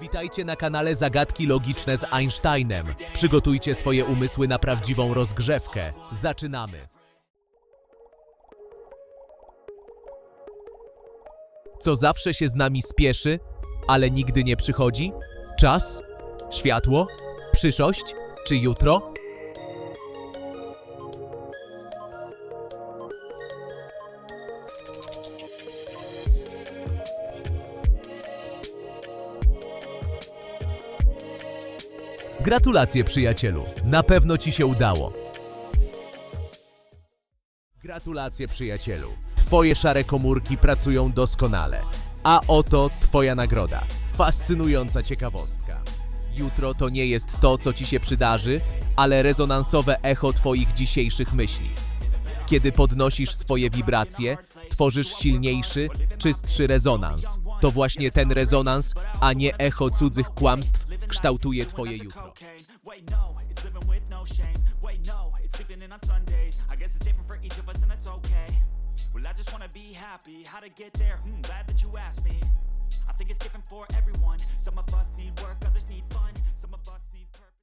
Witajcie na kanale Zagadki Logiczne z Einsteinem. Przygotujcie swoje umysły na prawdziwą rozgrzewkę. Zaczynamy. Co zawsze się z nami spieszy, ale nigdy nie przychodzi? Czas? Światło? Przyszłość? Czy jutro? Gratulacje, przyjacielu. Na pewno ci się udało. Gratulacje, przyjacielu. Twoje szare komórki pracują doskonale. A oto twoja nagroda. Fascynująca ciekawostka. Jutro to nie jest to, co ci się przydarzy, ale rezonansowe echo twoich dzisiejszych myśli. Kiedy podnosisz swoje wibracje, tworzysz silniejszy, czystszy rezonans. To właśnie ten rezonans, a nie echo cudzych kłamstw, kształtuje twoje jutro. no. Well, I just wanna be happy. How to get there? Hmm, glad that you asked me.